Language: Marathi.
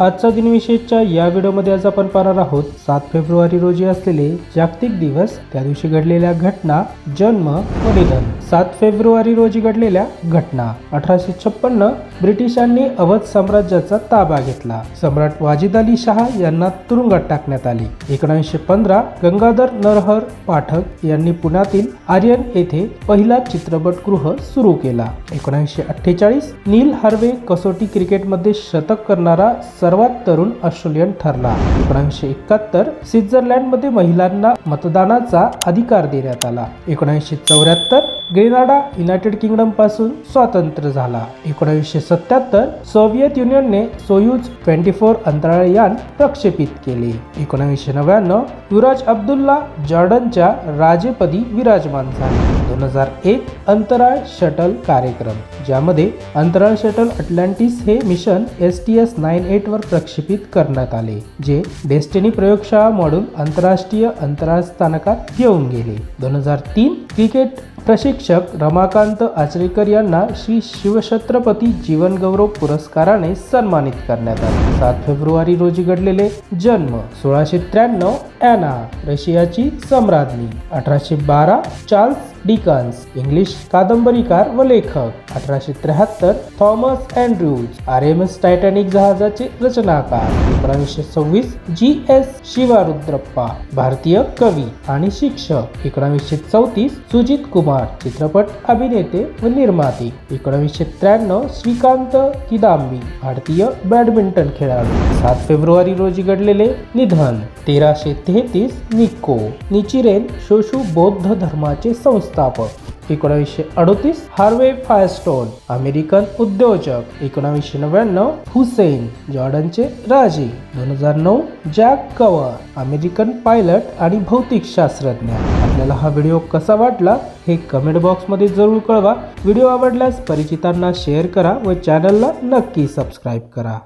आजचा दिनविशेषच्या या व्हिडिओमध्ये आज आपण पाहणार आहोत सात फेब्रुवारी रोजी असलेले जागतिक दिवस त्या दिवशी घडलेल्या घटना जन्म व निधन. सात फेब्रुवारी रोजी घडलेल्या घटना. अठराशे छप्पन्न ब्रिटिशांनी अवध साम्राज्याचा ताबा घेतला. सम्राट वाजिद अली शहा यांना तुरुंगात टाकण्यात आली. एकोणीसशे पंधरा गंगाधर नरहर पाठक यांनी पुण्यातील आर्यन येथे पहिला चित्रपटगृह सुरू केला. एकोणीसशे अठ्ठेचाळीस नील हार्वे कसोटी क्रिकेटमध्ये शतक करणारा सर्वात तरुण ऑस्ट्रेलियन ठरला. एकोणीसशे एकाहत्तर स्वित्झर्लंडमध्ये महिलांना मतदानाचा अधिकार देण्यात आला. एकोणीसशे चौऱ्याहत्तर ग्रेनाडा युनायटेड किंगडमपासून स्वातंत्र्य झाला. एकोणीसशे सत्याहत्तर सोव्हिएत युनियनने सोयूज ट्वेंटी फोर अंतराळ यान प्रक्षेपित केले. एकोणीसशे नव्याण्णव युवराज अब्दुल्ला जॉर्डनच्या राजेपदी विराजमान झाले. दोन हजार एक अंतराळ शटल कार्यक्रम ज्यामध्ये अंतराळ शटल अटलांटिस हे mission S T S nine eight वर प्रक्षेपित करण्यात आले जे डेस्टिनी प्रयोगशाळा मॉडून आंतरराष्ट्रीय अंतराळ स्थानकात घेऊन गेले. दोन हजार तीन क्रिकेट प्रशिक्षक रमाकांत आचरेकर यांना श्री शिवछत्रपती जीवनगौरव पुरस्काराने सन्मानित करण्यात आले. सात फेब्रुवारी रोजी घडलेले जन्म सोळाशे त्र्याण्णव ॲना रशियाची सम्राज्ञी. अठराशे बारा चार्ल्स डिकन्स इंग्लिश कादंबरीकार व लेखक. अठराशे त्र्याहत्तर Thomas Andrews R M S Titanic जहाजाचे रचनाकार एकोणीसशे सव्वीस जी एस शिवारुद्रप्पा भारतीय कवी आणि शिक्षक एकोणावीसशे चौतीस सुजित कुमार चित्रपट अभिनेते व निर्माते एकोणावीसशे त्र्याण्णव श्रीकांत किदांबी भारतीय बॅडमिंटन खेळाडू. सात फेब्रुवारी रोजी घडलेले निधन तेराशे तेहतीस निको निचिरेन शोशू बौद्ध धर्माचे संस्थापक एकोणावीसशे अडोतीस हार्वे फायरस्टोन अमेरिकन उद्योजक. एकोणावीसशे नव्याण्णव हुसेन जॉर्डनचे राजे. दोन हजार नऊ जॅक कवर अमेरिकन पायलट आणि भौतिक शास्त्रज्ञ. आपल्याला हा व्हिडिओ कसा वाटला हे कमेंट बॉक्समध्ये जरूर कळवा. व्हिडिओ आवडल्यास परिचितांना शेअर करा व चॅनलला नक्की सबस्क्राईब करा.